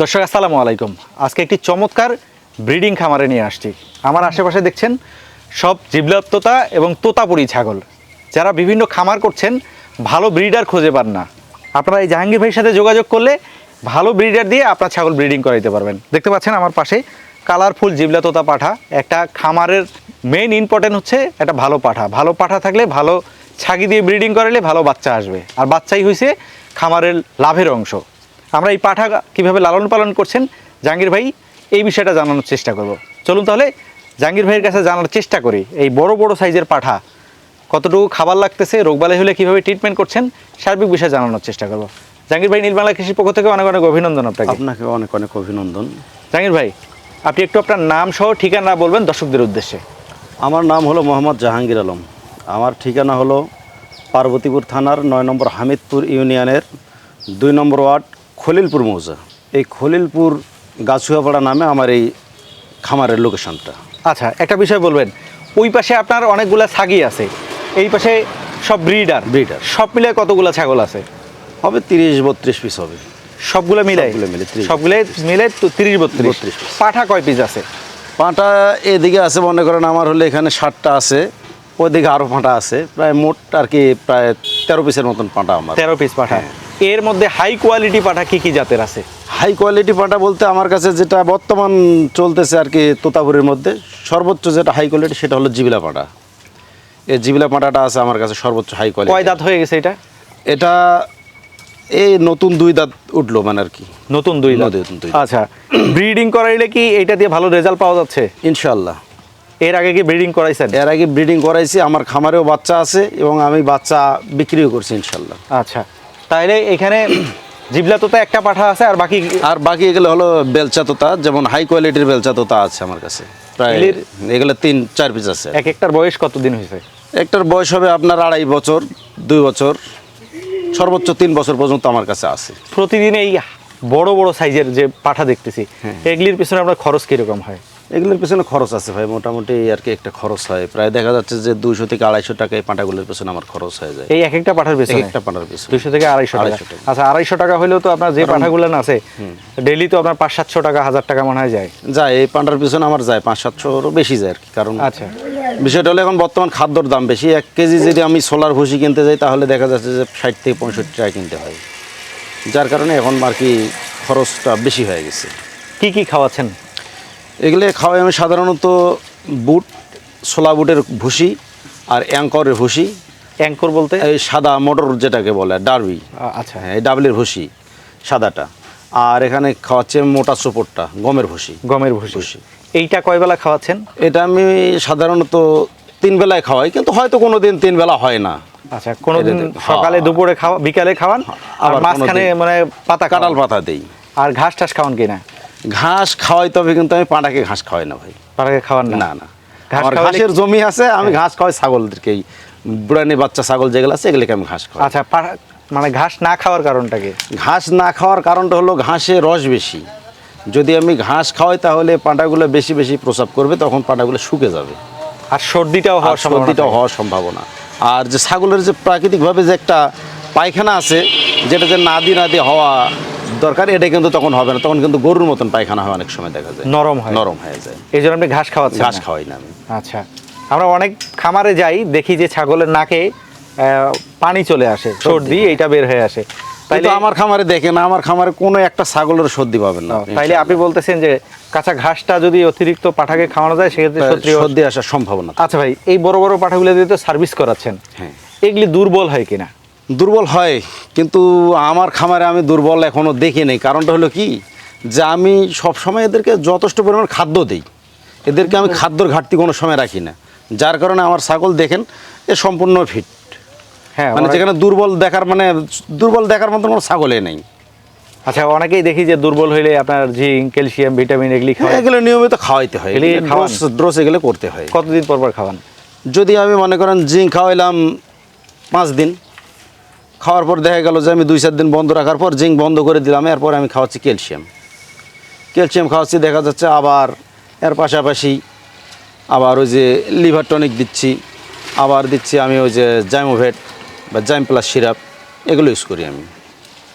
দর্শক, আসসালামু আলাইকুম। আজকে একটি চমৎকার ব্রিডিং খামারে নিয়ে আসছি। আমার আশেপাশে দেখছেন সব জীবলাত্মতা এবং তোতাপুরি ছাগল। যারা বিভিন্ন খামার করছেন, ভালো ব্রিডার খুঁজে পান না। আপনারা এই জাহাঙ্গীর ভাইয়ের সাথে যোগাযোগ করলে ভালো ব্রিডার দিয়ে আপনার ছাগল ব্রিডিং করাইতে পারবেন। দেখতে পাচ্ছেন আমার পাশে কালারফুল জিবলা তোতা পাঠা। একটা খামারের মেইন ইম্পর্টেন্ট হচ্ছে একটা ভালো পাঠা। ভালো পাঠা থাকলে ভালো ছাগি দিয়ে ব্রিডিং করালে ভালো বাচ্চা আসবে। আর বাচ্চাই হয়েছে খামারের লাভের অংশ। আমরা এই পাঠা কীভাবে লালন পালন করছেন জাহাঙ্গীর ভাই এই বিষয়টা জানানোর চেষ্টা করব। চলুন তাহলে জাহাঙ্গীর ভাইয়ের কাছে জানার চেষ্টা করি এই বড় বড় সাইজের পাঠা কতটুকু খাবার লাগতেছে রোগবালাই হলে কীভাবে ট্রিটমেন্ট করছেন সার্বিক বিষয়ে জানানোর চেষ্টা করব। জাহাঙ্গীর ভাই নীলবাংলা কৃষির পক্ষ থেকে অনেক অনেক অভিনন্দন আপনাকে। আপনাকে অনেক অনেক অভিনন্দন। জাহাঙ্গীর ভাই আপনি একটু আপনার নাম সহ ঠিকানা বলবেন দর্শকদের উদ্দেশ্যে। আমার নাম হলো মোহাম্মদ জাহাঙ্গীর আলম। আমার ঠিকানা হলো পার্বতীপুর থানার নয় নম্বর হামিদপুর ইউনিয়নের দুই নম্বর ওয়ার্ড খলিলপুর মৌজা। এই খলিলপুর গাছুয়াপাড়া নামে আমার এই খামারের লোকেশনটা আচ্ছা একটা বিষয় বলবেন ওই পাশে আপনার অনেকগুলো ছাগি আছে এই পাশে সব ব্রিডার? ব্রিডার। সব মিলে কতগুলা ছাগল আছে? হবে তিরিশ বত্রিশ পিস হবে। সবগুলো মিলে? মিলে 30 সবগুলো মিলে তিরিশ বত্রিশ? 32 piece। পাঠা কয় পিস আছে? পাঁটা এদিকে আছে মনে করেন আমার হলে এখানে ষাটটা আছে ওইদিকে আরও পাঁটা আছে প্রায় মোট আর কি প্রায় তেরো পিসের মতন পাঁটা আমার। তেরো পিস পাঠা হ্যাঁ। এর মধ্যে হাই কোয়ালিটি পাঠা কি কি জাতের আছে? হাই কোয়ালিটি পাটা বলতে আমার কাছে যেটা বর্তমান চলতেছে আর কি তোতাপুরের মধ্যে সর্বোচ্চ যেটা হাই কোয়ালিটি সেটা হলো জিবিলা পাটা। এই জিবিলা পাটাটা আছে আমার কাছে সর্বোচ্চ হাই কয় কোয়ালিটি দাঁত হয়ে গেছে এটা? এটা এই নতুন দুই দাঁত উঠল মানে আর কি। নতুন দুই দাঁত। নতুন দুই দাঁত। আচ্ছা ব্রিডিং করাইলে কি এটা দিয়ে ভালো রেজাল্ট পাওয়া যাচ্ছে? ইনশাল্লাহ এর আগে কি ব্রিডিং করাইছেন? এর আগে ব্রিডিং করাইছি আমার খামারেও বাচ্চা আছে এবং আমি বাচ্চা বিক্রিও করছি ইনশাল্লাহ আচ্ছা তাহলে এখানে জিবলা তোতা একটা পাঠা আছে আর বাকি আর বাকি এগুলো হলো বেলচা তোতা যেমন হাই কোয়ালিটির বেলচা তোতা আছে আমার কাছে। প্রায় এগুলো তিন চার পিস আছে। এক একটার বয়স কতদিন হয়েছে একটার বয়স হবে আপনার আড়াই বছর দুই বছর সর্বোচ্চ তিন বছর পর্যন্ত আমার কাছে আছে। প্রতিদিন এই বড় বড় সাইজের যে পাঠা দেখতেছি হ্যাঁ। এগুলির পিছনে আপনার খরচ কীরকম হয়? এগুলোর পেছনে খরচ আছে ভাই মোটামুটি আর কি একটা খরচ হয়। প্রায় দেখা যাচ্ছে যে দুইশো থেকে আড়াইশো টাকা এই পাঁটাগুলোর পেছনে আমার খরচ হয়ে যায়। এই এক একটা পাঠার পিছনে? একটা পাঁটার পেছনে। দুইশো থেকে আড়াইশো টাকা। আড়াইশো টাকা। আচ্ছা আড়াইশো টাকা হলেও তো আপনার যে পাঠাগুলো আছে ডেইলি তো আপনার পাঁচ সাতশো টাকা হাজার টাকা মনে হয় যায়। যায় এই পাঁটার পিছনে আমার যায় পাঁচ সাতশোরও বেশি যায় আর কি কারণ আচ্ছা। বিষয়টা হলো এখন বর্তমান খাদ্যর দাম বেশি। এক কেজি যদি আমি সোলার ভুসি কিনতে যাই তাহলে দেখা যাচ্ছে যে ষাট থেকে পঁয়ষট্টি টাকা কিনতে হয়। যার কারণে এখন আর কি খরচটা বেশি হয়ে গেছে। কি কি খাওয়াচ্ছেন? এগুলো খাওয়াই আমি সাধারণত বুট ছোলা বুটের ভুসি আর অ্যাঙ্করের ভুসি। অ্যাঙ্কর বলতে? এই সাদা মোটর যেটাকে বলে ডারবি। আচ্ছা। হ্যাঁ এই ডাবলের ভুসি সাদাটা। আর এখানে খাওয়াচ্ছে মোটা চোপড়টা গমের ভুসি। গমের ভুসি। ভুসি। এইটা কয় বেলা খাওয়াচ্ছেন? এটা আমি সাধারণত তিন বেলায় খাওয়াই কিন্তু হয়তো কোনো দিন তিন বেলা হয় না। আচ্ছা কোনোদিন এটা তো- সকালে হ্যাঁ। দুপুরে খাওয়া বিকালে খাওয়ান? আর মাঝখানে মানে পাতা কাঁঠাল পাতা দেই। আর ঘাস টাস খাওয়ান কিনা? ঘাস খাওয়াই তবে কিন্তু আমি পাঁটাকে ঘাস খাওয়াই না ভাই। পাটাকে খাওয়ান না? না আমার ঘাসের জমি আছে আমি ঘাস খাওয়াই ছাগলদেরকে। এই বুড়ানি বাচ্চা ছাগল যেগুলো আছে এগুলোকে আমি ঘাস খাওয়াই। আচ্ছা মানে ঘাস না খাওয়ার কারণটা কি ঘাস না খাওয়ার কারণটা হলো ঘাসে রস বেশি। যদি আমি ঘাস খাওয়াই তাহলে পাঁটাগুলো বেশি বেশি প্রসাব করবে তখন পাঁটাগুলো শুকে যাবে। আর সর্দিটাও হওয়ার সম্ভাবনা সর্দিটা হওয়ার সম্ভাবনা। আর যে ছাগলের যে প্রাকৃতিকভাবে যে একটা পায়খানা আছে যেটা যে নাদি নাদি হওয়া দরকার এটা কিন্তু তখন হবে না। তখন কিন্তু গরুর মতন পায়খানা হয় অনেক সময় দেখা যায়। নরম হয়। নরম হয়ে যায়। এই জন্য আপনি ঘাস খাওয়াচ্ছেন ঘাস খাওয়াই না আমি। আচ্ছা। আমরা অনেক খামারে যাই দেখি যে ছাগলের নাকে আহ, পানি চলে আসে সর্দি এইটা বের হয়ে আসে। তাইলে তাইলে আমার খামারে দেখেন আমার খামারে কোনো একটা ছাগলের সর্দি পাবেন না। তাইলে আপনি বলতেছেন যে কাঁচা ঘাসটা যদি অতিরিক্ত পাঠাকে খাওয়ানো যায় সেক্ষেত্রে সত্যি সর্দি আসার সম্ভাবনা আচ্ছা ভাই এই বড় বড় পাঠাগুলো দিয়ে তো সার্ভিস করাচ্ছেন। হ্যাঁ। এগুলি দুর্বল হয় কিনা? দুর্বল হয় কিন্তু আমার খামারে আমি দুর্বল এখনও দেখি নেই। কারণটা হলো কি? যে আমি সব সময় এদেরকে যথেষ্ট পরিমাণ খাদ্য দিই। এদেরকে আমি খাদ্যর ঘাটতি কোনো সময় রাখি না। যার কারণে আমার ছাগল দেখেন এ সম্পূর্ণ ফিট হ্যাঁ মানে যেখানে দুর্বল দেখার মানে দুর্বল দেখার মতো কোনো ছাগলে নেই। আচ্ছা অনেকেই দেখি যে দুর্বল হইলে আপনার জিঙ্ক ক্যালসিয়াম ভিটামিন এগুলি খাওয়ায়। এগুলো নিয়মিত খাওয়াইতে হয়? ড্রোস ড্রোস এগুলো করতে হয়। কতদিন পর পর খাওয়ান? যদি আমি মনে করেন জিঙ্ক খাওয়াইলাম পাঁচ দিন খাওয়ার পর দেখা গেল যে আমি দুই চার দিন বন্ধ রাখার পর জিঙ্ক বন্ধ করে দিলাম এরপর আমি খাওয়াচ্ছি ক্যালসিয়াম। ক্যালসিয়াম খাওয়াচ্ছি দেখা যাচ্ছে আবার এর পাশাপাশি আবার ওই যে লিভার টনিক দিচ্ছি আবার দিচ্ছি আমি ওই যে জাইমোভেট বা জাইম প্লাস সিরাপ এগুলো ইউজ করি আমি।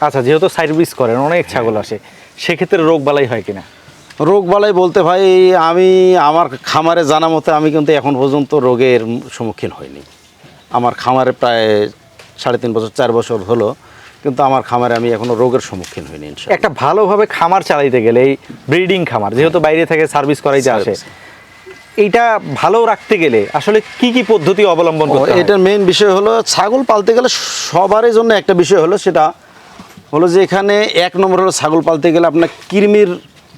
আচ্ছা যেহেতু সার্ভিস করেন অনেক ছাগল আসে সেক্ষেত্রে রোগ বালাই হয় কিনা? রোগ বালাই বলতে ভাই আমি আমার খামারে জানা মতে আমি কিন্তু এখন পর্যন্ত রোগের সম্মুখীন হইনি। আমার খামারে প্রায় সাড়ে তিন বছর চার বছর হলো কিন্তু আমার খামারে আমি এখনও রোগের সম্মুখীন হইনি। একটা ভালোভাবে খামার চালাইতে গেলে এই ব্রিডিং খামার যেহেতু বাইরে থেকে সার্ভিস করাইতে আসে এইটা ভালো রাখতে গেলে আসলে কি কি পদ্ধতি অবলম্বন করতে এটার মেইন বিষয় হলো ছাগল পালতে গেলে সবারই জন্য একটা বিষয় হলো সেটা হলো যে এখানে এক নম্বর হলো ছাগল পালতে গেলে আপনার কৃমির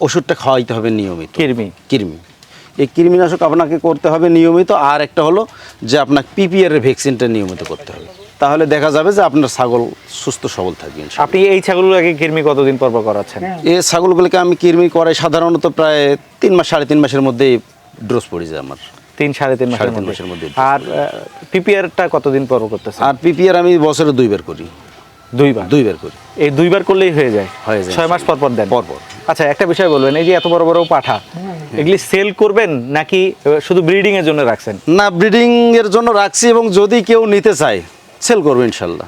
ওষুধটা খাওয়াইতে হবে নিয়মিত। কৃমি। কৃমি। এই কৃমিনাশক আপনাকে করতে হবে নিয়মিত আর একটা হলো যে আপনার পিপিআর ভ্যাকসিনটা নিয়মিত করতে হবে। তাহলে দেখা যাবে যে আপনার ছাগল সুস্থ সবল থাকবে ইনশাআল্লাহ। আপনি এই ছাগলগুলোকে কৃমি কতদিন পর পর করাচ্ছেন? এই ছাগলগুলোকে আমি কৃমি করাই সাধারণত প্রায় তিন মাস সাড়ে তিন মাসের মধ্যেই ড্রোজ পড়ে যায় আমার। তিন সাড়ে তিন মাসের সাড়ে তিন মধ্যে। মাসের মধ্যে। আর পিপিআরটা কতদিন পর পর করতেছেন? আর পিপিআর আমি বছরে দুইবার করি। দুইবার? দুইবার করি। এই দুইবার করলেই হয়ে যায়? হয়ে যায়। ছয় মাস পর পর দেন? পর পর। আচ্ছা একটা বিষয় বলবেন এই যে এত বড় বড় পাঠা এগুলি সেল করবেন নাকি শুধু ব্রিডিং এর জন্য রাখছেন? না ব্রিডিং এর জন্য রাখছি এবং যদি কেউ নিতে চায় সেল করব ইনশাল্লাহ।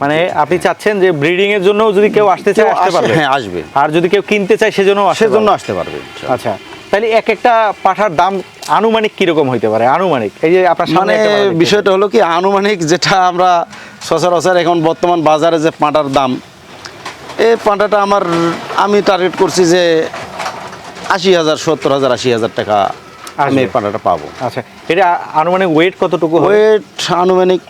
মানে আপনি চাচ্ছেন যে ব্রিডিং এর জন্য যদি কেউ আসতে চায় আসতে পারবে। হ্যাঁ, আসবে। আর যদি কেউ কিনতে চায় সেজন্য সেজন্য আসতে পারবে আচ্ছা তাহলে এক একটা পাঠার দাম আনুমানিক কীরকম হইতে পারে? আনুমানিক। এই যে আপনার সামনে মানে। বিষয়টা হলো কি আনুমানিক যেটা আমরা সচরাচর এখন বর্তমান বাজারে যে পাঁটার দাম এই পাঁটাটা আমার আমি টার্গেট করছি যে আশি হাজার সত্তর হাজার আশি হাজার টাকা আমি। এই পাঁটাটা পাবো। আচ্ছা এটা আনুমানিক ওয়েট কতটুকু ওয়েট আনুমানিক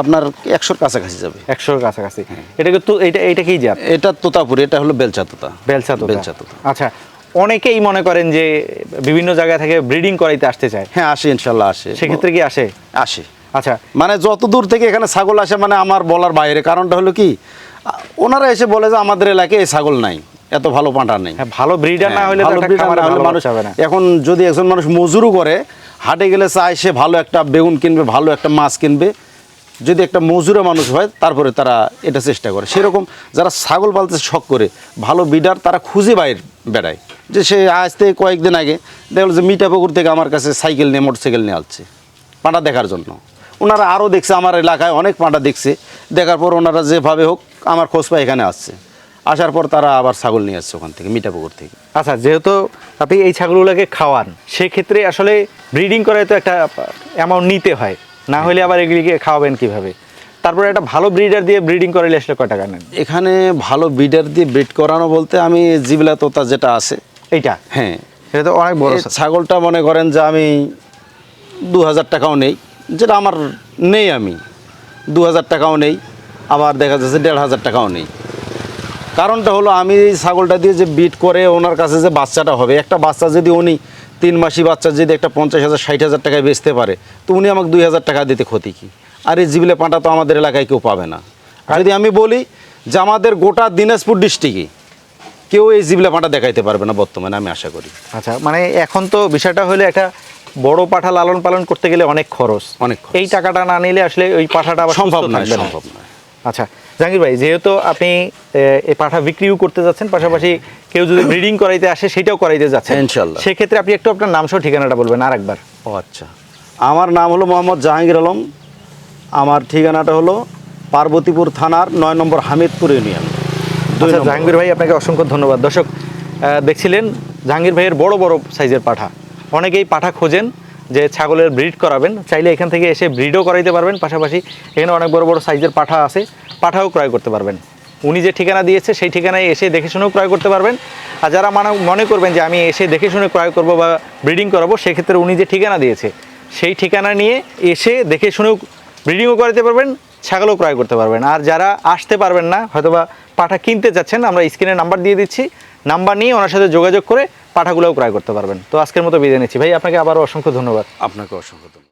আপনার একশোর কাছাকাছি যাবে। একশোর কাছাকাছি। এটা কিন্তু এটা এটা কি জাত? এটা তোতাপুরি এটা হলো বেলচা তোতা বেলচা তোতা বেলচা তোতা আচ্ছা অনেকেই মনে করেন যে বিভিন্ন জায়গা থেকে ব্রিডিং করাইতে আসতে চায়। হ্যাঁ আসে ইনশাল্লাহ আসে। সেক্ষেত্রে কি আসে? আসে। আচ্ছা। মানে যত দূর থেকে এখানে ছাগল আসে মানে আমার বলার বাইরে। কারণটা হলো কি ওনারা এসে বলে যে আমাদের এলাকায় এই ছাগল নাই এত ভালো পাঁঠা নেই। হ্যাঁ, ভালো ব্রিডার না হ্যাঁ, হলে না হলে মানুষ মানুষ হবে না। এখন যদি একজন মানুষ মজুরও করে হাটে গেলে চায় সে ভালো একটা বেগুন কিনবে ভালো একটা মাছ কিনবে যদি একটা মজুরা মানুষ হয়, তারপরে তারা এটা চেষ্টা করে। সেরকম যারা ছাগল পালতে শখ করে, ভালো বিডার তারা খুঁজে বাইর বেড়ায়। যে সে আজ থেকে কয়েকদিন আগে দেখল যে মিঠাপুকুর থেকে আমার কাছে সাইকেল নিয়ে, মোটরসাইকেল নিয়ে আসছে, পাঁটা দেখার জন্য। ওনারা আরও দেখছে, আমার এলাকায় অনেক পাঁটা দেখছে। দেখার পর ওনারা যেভাবে হোক আমার খোঁজ পায় এখানে আসছে। আসার পর তারা আবার ছাগল নিয়ে আসছে ওখান থেকে, মিঠাপুকুর থেকে। আচ্ছা যেহেতু আপনি এই ছাগলগুলোকে খাওয়ান, সেক্ষেত্রে আসলে ব্রিডিং করায় তো একটা অ্যামাউন্ট নিতে হয়। না হলে আবার এগুলিকে খাওয়াবেন কীভাবে? তারপরে একটা ভালো ব্রিডার দিয়ে ব্রিডিং করাইলে আসলে কয় টাকা নেন? এখানে ভালো ব্রিডার দিয়ে ব্রিড করানো বলতে আমি জিবলা তোতা যেটা আছে এইটা? হ্যাঁ। এটা তো অনেক বড় ছাগলটা মনে করেন যে আমি দু হাজার টাকাও নেই যেটা আমার নেই আমি দু হাজার টাকাও নেই আবার দেখা যাচ্ছে দেড় হাজার টাকাও নেই। কারণটা হলো আমি এই ছাগলটা দিয়ে যে বিট করে ওনার কাছে যে বাচ্চাটা হবে একটা বাচ্চা যদি উনি তিন মাসি বাচ্চা যদি একটা পঞ্চাশ হাজার ষাট হাজার টাকায় বেচতে পারে তো উনি আমাকে দুই হাজার টাকা দিতে ক্ষতি কি? আর এই জিবলে পাঁটা তো আমাদের এলাকায় কেউ পাবে না। আর যদি আমি বলি যে আমাদের গোটা দিনাজপুর ডিস্ট্রিক্টে কেউ এই জিবলে পাঁটা দেখাইতে পারবে না বর্তমানে আমি আশা করি। আচ্ছা মানে এখন তো বিষয়টা হলে একটা বড় পাঠা লালন পালন করতে গেলে অনেক খরচ। অনেক এই টাকাটা না নিলে আসলে ওই পাঠাটা আবার সম্ভব নয় না। সম্ভব নয়। আচ্ছা জাহাঙ্গীর ভাই যেহেতু আপনি এই পাঠা বিক্রিও করতে যাচ্ছেন পাশাপাশি কেউ যদি ব্রিডিং করাইতে আসে সেটাও করাইতে যাচ্ছেন। ইনশাল্লাহ। সেক্ষেত্রে আপনি একটু আপনার নাম সহ ঠিকানাটা বলবেন আর একবার ও আচ্ছা। আমার নাম হলো মোহাম্মদ জাহাঙ্গীর আলম। আমার ঠিকানাটা হলো পার্বতীপুর থানার নয় নম্বর হামিদপুর ইউনিয়ন। আচ্ছা জাহাঙ্গীর ভাই আপনাকে অসংখ্য ধন্যবাদ। দর্শক দেখছিলেন জাহাঙ্গীর ভাইয়ের বড় বড় সাইজের পাঠা। অনেকেই পাঠা খোঁজেন। যে ছাগলের ব্রিড করাবেন, চাইলে এখান থেকে এসে ব্রিডও করাইতে পারবেন। পাশাপাশি এখানে অনেক বড় বড় সাইজের পাঠা আছে, পাঠাও ক্রয় করতে পারবেন। উনি যে ঠিকানা দিয়েছে, সেই ঠিকানায় এসে দেখে শুনেও ক্রয় করতে পারবেন। আর যারা মানে মনে করবেন যে আমি এসে দেখে শুনে ক্রয় করব বা ব্রিডিং করাবো, সেক্ষেত্রে উনি যে ঠিকানা দিয়েছে, সেই ঠিকানা নিয়ে এসে দেখে শুনেও ব্রিডিংও করাতে পারবেন, ছাগলও ক্রয় করতে পারবেন। আর যারা আসতে পারবেন না, হয়তোবা পাঠা কিনতে চাচ্ছেন আমরা স্ক্রিনে নাম্বার দিয়ে দিচ্ছি। নাম্বার নিয়ে ওনার সাথে যোগাযোগ করে পাঠাগুলোও ক্রয় করতে পারবেন। তো আজকের মতো বিদায় নিচ্ছি। ভাই, আপনাকে আবারও অসংখ্য ধন্যবাদ। আপনাকে অসংখ্য ধন্যবাদ।